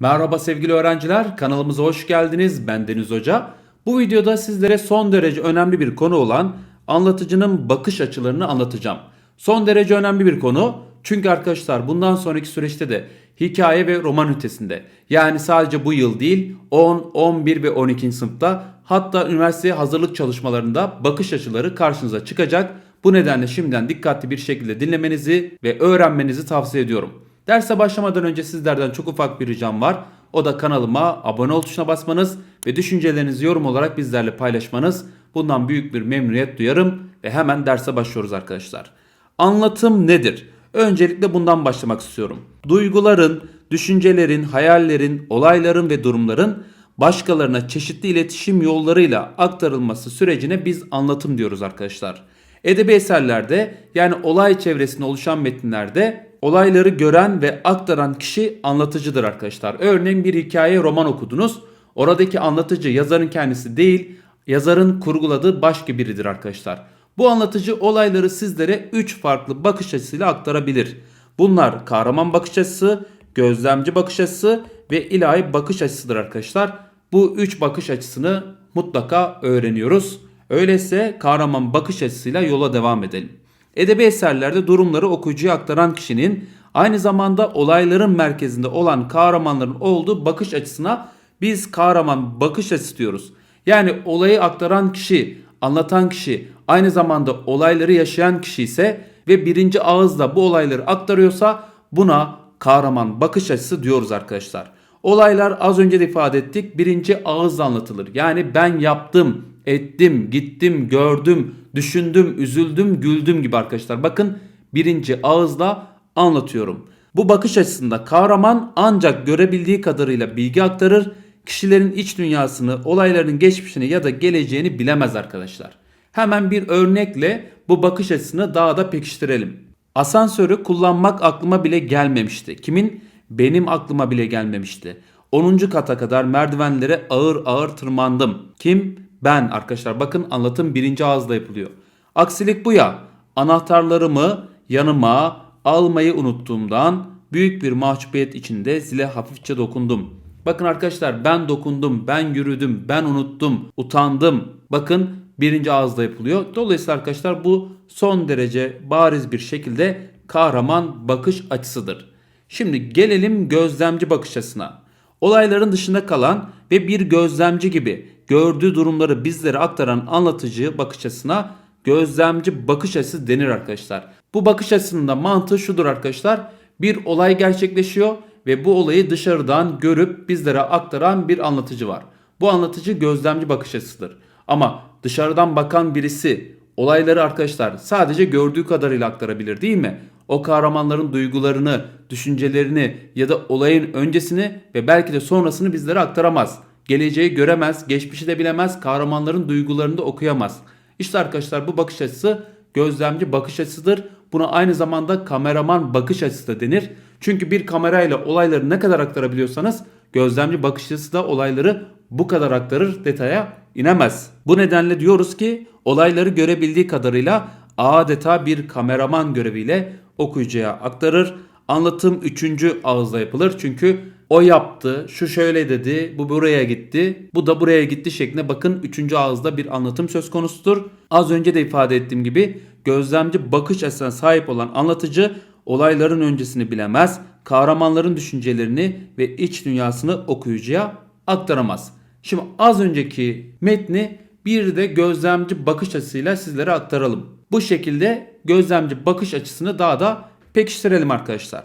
Merhaba sevgili öğrenciler, kanalımıza hoş geldiniz. Ben Deniz Hoca. Bu videoda sizlere son derece önemli bir konu olan anlatıcının bakış açılarını anlatacağım. Son derece önemli bir konu. Çünkü arkadaşlar bundan sonraki süreçte de hikaye ve roman ünitesinde yani sadece bu yıl değil 10, 11 ve 12. sınıfta hatta üniversiteye hazırlık çalışmalarında bakış açıları karşınıza çıkacak. Bu nedenle şimdiden dikkatli bir şekilde dinlemenizi ve öğrenmenizi tavsiye ediyorum. Derse başlamadan önce sizlerden çok ufak bir ricam var. O da kanalıma abone ol tuşuna basmanız ve düşüncelerinizi yorum olarak bizlerle paylaşmanız. Bundan büyük bir memnuniyet duyarım ve hemen derse başlıyoruz arkadaşlar. Anlatım nedir? Öncelikle bundan başlamak istiyorum. Duyguların, düşüncelerin, hayallerin, olayların ve durumların başkalarına çeşitli iletişim yollarıyla aktarılması sürecine biz anlatım diyoruz arkadaşlar. Edebi eserlerde yani olay çevresinde oluşan metinlerde olayları gören ve aktaran kişi anlatıcıdır arkadaşlar. Örneğin bir hikaye roman okudunuz. Oradaki anlatıcı yazarın kendisi değil, yazarın kurguladığı başka biridir arkadaşlar. Bu anlatıcı olayları sizlere 3 farklı bakış açısıyla aktarabilir. Bunlar kahraman bakış açısı, gözlemci bakış açısı ve ilahi bakış açısıdır arkadaşlar. Bu 3 bakış açısını mutlaka öğreniyoruz. Öyleyse kahraman bakış açısıyla yola devam edelim. Edebi eserlerde durumları okuyucuya aktaran kişinin aynı zamanda olayların merkezinde olan kahramanların olduğu bakış açısına biz kahraman bakış açısı diyoruz. Yani olayı aktaran kişi, anlatan kişi aynı zamanda olayları yaşayan kişi ise ve birinci ağızla bu olayları aktarıyorsa buna kahraman bakış açısı diyoruz arkadaşlar. Olaylar az önce de ifade ettik birinci ağızla anlatılır. Yani ben yaptım, ettim, gittim, gördüm, düşündüm, üzüldüm, güldüm gibi arkadaşlar. Bakın birinci ağızla anlatıyorum. Bu bakış açısında kahraman ancak görebildiği kadarıyla bilgi aktarır. Kişilerin iç dünyasını, olayların geçmişini ya da geleceğini bilemez arkadaşlar. Hemen bir örnekle bu bakış açısını daha da pekiştirelim. Asansörü kullanmak aklıma bile gelmemişti. Kimin? Benim aklıma bile gelmemişti. 10. kata kadar merdivenlere ağır ağır tırmandım. Kim? Ben arkadaşlar bakın anlatım birinci ağızda yapılıyor. Aksilik bu ya. Anahtarlarımı yanıma almayı unuttuğumdan büyük bir mahcubiyet içinde zile hafifçe dokundum. Bakın arkadaşlar ben dokundum, ben yürüdüm, ben unuttum, utandım. Bakın birinci ağızda yapılıyor. Dolayısıyla arkadaşlar bu son derece bariz bir şekilde kahraman bakış açısıdır. Şimdi gelelim gözlemci bakış açısına. Olayların dışında kalan ve bir gözlemci gibi gördüğü durumları bizlere aktaran anlatıcı bakış açısına gözlemci bakış açısı denir arkadaşlar. Bu bakış açısının da mantığı şudur arkadaşlar. Bir olay gerçekleşiyor ve bu olayı dışarıdan görüp bizlere aktaran bir anlatıcı var. Bu anlatıcı gözlemci bakış açısıdır. Ama dışarıdan bakan birisi olayları arkadaşlar sadece gördüğü kadarıyla aktarabilir değil mi? O kahramanların duygularını, düşüncelerini ya da olayın öncesini ve belki de sonrasını bizlere aktaramaz. Geleceği göremez, geçmişi de bilemez, kahramanların duygularını da okuyamaz. İşte arkadaşlar bu bakış açısı gözlemci bakış açısıdır. Buna aynı zamanda kameraman bakış açısı da denir. Çünkü bir kamerayla olayları ne kadar aktarabiliyorsanız gözlemci bakış açısı da olayları bu kadar aktarır detaya inemez. Bu nedenle diyoruz ki olayları görebildiği kadarıyla adeta bir kameraman göreviyle okuyucuya aktarır. Anlatım üçüncü ağızda yapılır çünkü o yaptı, şu şöyle dedi, bu buraya gitti, bu da buraya gitti şeklinde bakın üçüncü ağızda bir anlatım söz konusudur. Az önce de ifade ettiğim gibi gözlemci bakış açısına sahip olan anlatıcı olayların öncesini bilemez, kahramanların düşüncelerini ve iç dünyasını okuyucuya aktaramaz. Şimdi az önceki metni bir de gözlemci bakış açısıyla sizlere aktaralım. Bu şekilde gözlemci bakış açısını daha da pekiştirelim arkadaşlar.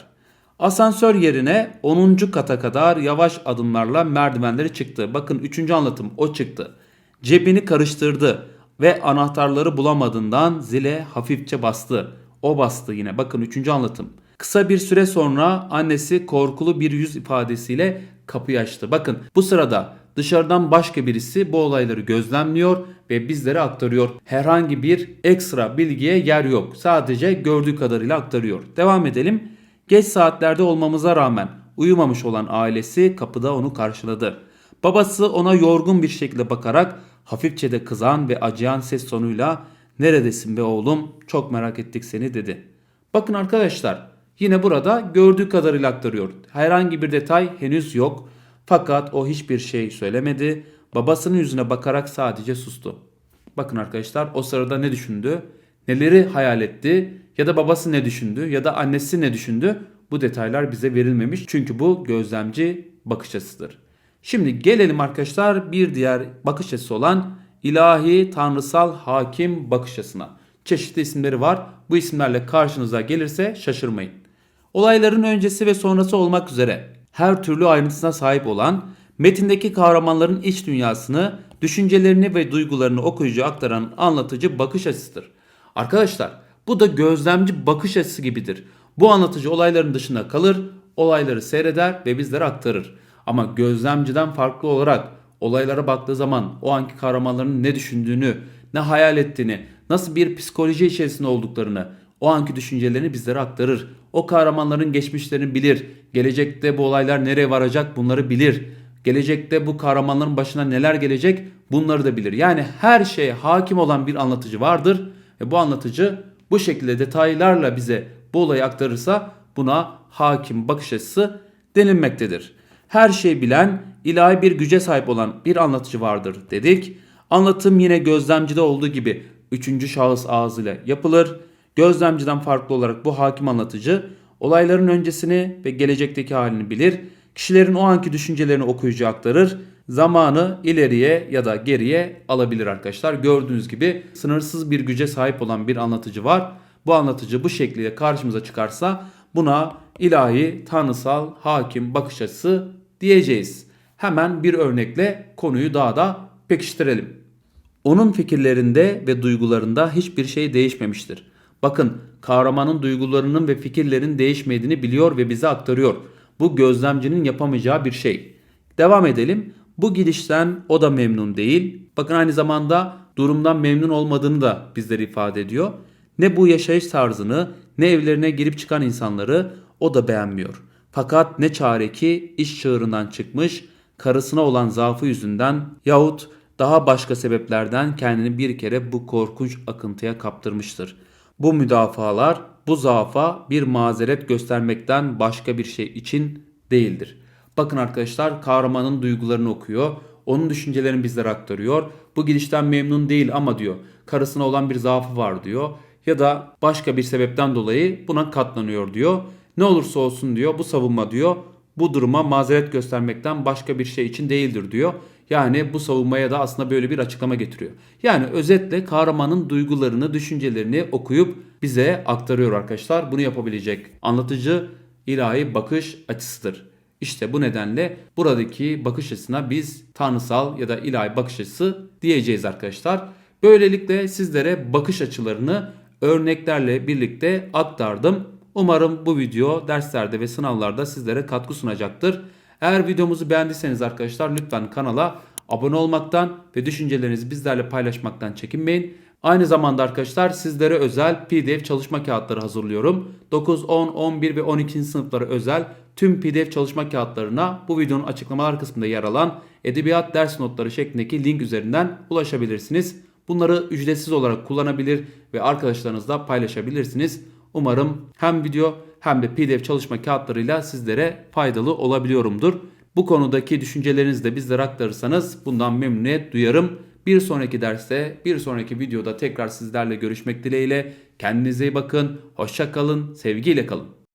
Asansör yerine 10. kata kadar yavaş adımlarla merdivenleri çıktı. Bakın 3. anlatım o çıktı. Cebini karıştırdı ve anahtarları bulamadığından zile hafifçe bastı. O bastı yine. Bakın 3. anlatım. Kısa bir süre sonra annesi korkulu bir yüz ifadesiyle kapıyı açtı. Bakın bu sırada dışarıdan başka birisi bu olayları gözlemliyor ve bizlere aktarıyor. Herhangi bir ekstra bilgiye yer yok. Sadece gördüğü kadarıyla aktarıyor. Devam edelim. Geç saatlerde olmamıza rağmen uyumamış olan ailesi kapıda onu karşıladı. Babası ona yorgun bir şekilde bakarak hafifçe de kızan ve acıyan ses tonuyla "Neredesin be oğlum? Çok merak ettik seni." dedi. Bakın arkadaşlar, Yine burada gördüğü kadarıyla aktarıyor. Herhangi bir detay henüz yok. Fakat o hiçbir şey söylemedi. Babasının yüzüne bakarak sadece sustu. Bakın arkadaşlar o sırada ne düşündü? Neleri hayal etti? Ya da babası ne düşündü? Ya da annesi ne düşündü? Bu detaylar bize verilmemiş. Çünkü bu gözlemci bakış açısıdır. Şimdi gelelim arkadaşlar bir diğer bakış açısı olan ilahi, tanrısal, hakim bakış açısına. Çeşitli isimleri var. Bu isimlerle karşınıza gelirse şaşırmayın. Olayların öncesi ve sonrası olmak üzere her türlü ayrıntısına sahip olan, metindeki kahramanların iç dünyasını, düşüncelerini ve duygularını okuyucuya aktaran anlatıcı bakış açısıdır. Arkadaşlar bu da gözlemci bakış açısı gibidir. Bu anlatıcı olayların dışında kalır, olayları seyreder ve bizlere aktarır. Ama gözlemciden farklı olarak olaylara baktığı zaman o anki kahramanların ne düşündüğünü, ne hayal ettiğini, nasıl bir psikoloji içerisinde olduklarını, o anki düşüncelerini bizlere aktarır. O kahramanların geçmişlerini bilir. Gelecekte bu olaylar nereye varacak bunları bilir. Gelecekte bu kahramanların başına neler gelecek bunları da bilir. Yani her şeye hakim olan bir anlatıcı vardır. Ve bu anlatıcı bu şekilde detaylarla bize bu olayı aktarırsa buna hakim bakış açısı denilmektedir. Her şeyi bilen, ilahi bir güce sahip olan bir anlatıcı vardır dedik. Anlatım yine gözlemcide olduğu gibi üçüncü şahıs ağzıyla yapılır. Gözlemciden farklı olarak bu hakim anlatıcı olayların öncesini ve gelecekteki halini bilir. Kişilerin o anki düşüncelerini okuyucu aktarır. Zamanı ileriye ya da geriye alabilir arkadaşlar. Gördüğünüz gibi sınırsız bir güce sahip olan bir anlatıcı var. Bu anlatıcı bu şekilde karşımıza çıkarsa buna ilahi, tanrısal, hakim bakış açısı diyeceğiz. Hemen bir örnekle konuyu daha da pekiştirelim. Onun fikirlerinde ve duygularında hiçbir şey değişmemiştir. Bakın kahramanın duygularının ve fikirlerin değişmediğini biliyor ve bize aktarıyor. Bu gözlemcinin yapamayacağı bir şey. Devam edelim. Bu gidişten o da memnun değil. Bakın aynı zamanda durumdan memnun olmadığını da bizlere ifade ediyor. Ne bu yaşayış tarzını ne evlerine girip çıkan insanları o da beğenmiyor. Fakat ne çare ki iş çığırından çıkmış, karısına olan zaafı yüzünden yahut daha başka sebeplerden kendini bir kere bu korkunç akıntıya kaptırmıştır. Bu müdafalar bu zaafa bir mazeret göstermekten başka bir şey için değildir. Bakın arkadaşlar kahramanın duygularını okuyor. Onun düşüncelerini bizlere aktarıyor. Bu gidişten memnun değil ama diyor karısına olan bir zaafı var diyor. Ya da başka bir sebepten dolayı buna katlanıyor diyor. Ne olursa olsun diyor bu savunma diyor bu duruma mazeret göstermekten başka bir şey için değildir diyor. Yani bu savunmaya da aslında böyle bir açıklama getiriyor. Yani özetle kahramanın duygularını, düşüncelerini okuyup bize aktarıyor arkadaşlar. Bunu yapabilecek anlatıcı ilahi bakış açısıdır. İşte bu nedenle buradaki bakış açısına biz tanrısal ya da ilahi bakış açısı diyeceğiz arkadaşlar. Böylelikle sizlere bakış açılarını örneklerle birlikte aktardım. Umarım bu video derslerde ve sınavlarda sizlere katkı sunacaktır. Eğer videomuzu beğendiyseniz arkadaşlar lütfen kanala abone olmaktan ve düşüncelerinizi bizlerle paylaşmaktan çekinmeyin. Aynı zamanda arkadaşlar sizlere özel PDF çalışma kağıtları hazırlıyorum. 9, 10, 11 ve 12. sınıflara özel tüm PDF çalışma kağıtlarına bu videonun açıklamalar kısmında yer alan edebiyat ders notları şeklindeki link üzerinden ulaşabilirsiniz. Bunları ücretsiz olarak kullanabilir ve arkadaşlarınızla paylaşabilirsiniz. Umarım hem video hem de PDF çalışma kağıtlarıyla sizlere faydalı olabiliyorumdur. Bu konudaki düşüncelerinizi de bizlere aktarırsanız bundan memnuniyet duyarım. Bir sonraki derste, bir sonraki videoda tekrar sizlerle görüşmek dileğiyle. Kendinize iyi bakın, hoşça kalın, sevgiyle kalın.